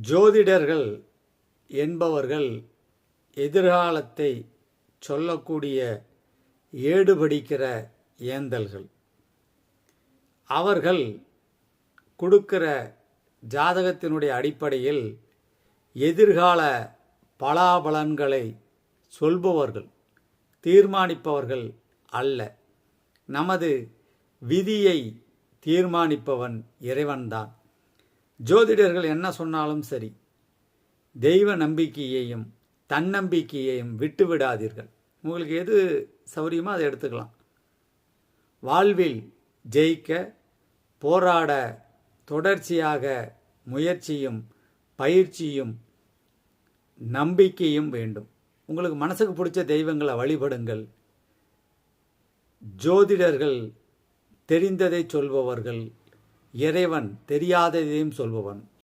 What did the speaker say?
ஜோதிடர்கள் என்பவர்கள் எதிர்காலத்தை சொல்லக்கூடிய ஏடுபடிக்கிற ஏந்தல்கள். அவர்கள் கொடுக்கிற ஜாதகத்தினுடைய அடிப்படையில் எதிர்கால பலாபலன்களை சொல்பவர்கள் தீர்மானிப்பவர்கள் அல்ல. நமது விதியை தீர்மானிப்பவன் இறைவன்தான். ஜோதிடர்கள் என்ன சொன்னாலும் சரி தெய்வ நம்பிக்கையையும் தன்னம்பிக்கையையும் விட்டு விடாதீர்கள். உங்களுக்கு எது சௌரியமோ அதை எடுத்துக்கலாம். வாழ்வில் ஜெயிக்க போராட தொடர்ச்சியாக முயற்சியும் பயிற்சியும் நம்பிக்கையும் வேண்டும். உங்களுக்கு மனசுக்கு பிடிச்ச தெய்வங்களை வழிபடுங்கள். ஜோதிடர்கள் தெரிந்ததை சொல்பவர்கள். இறைவன் தெரியாததையும் சொல்பவன்.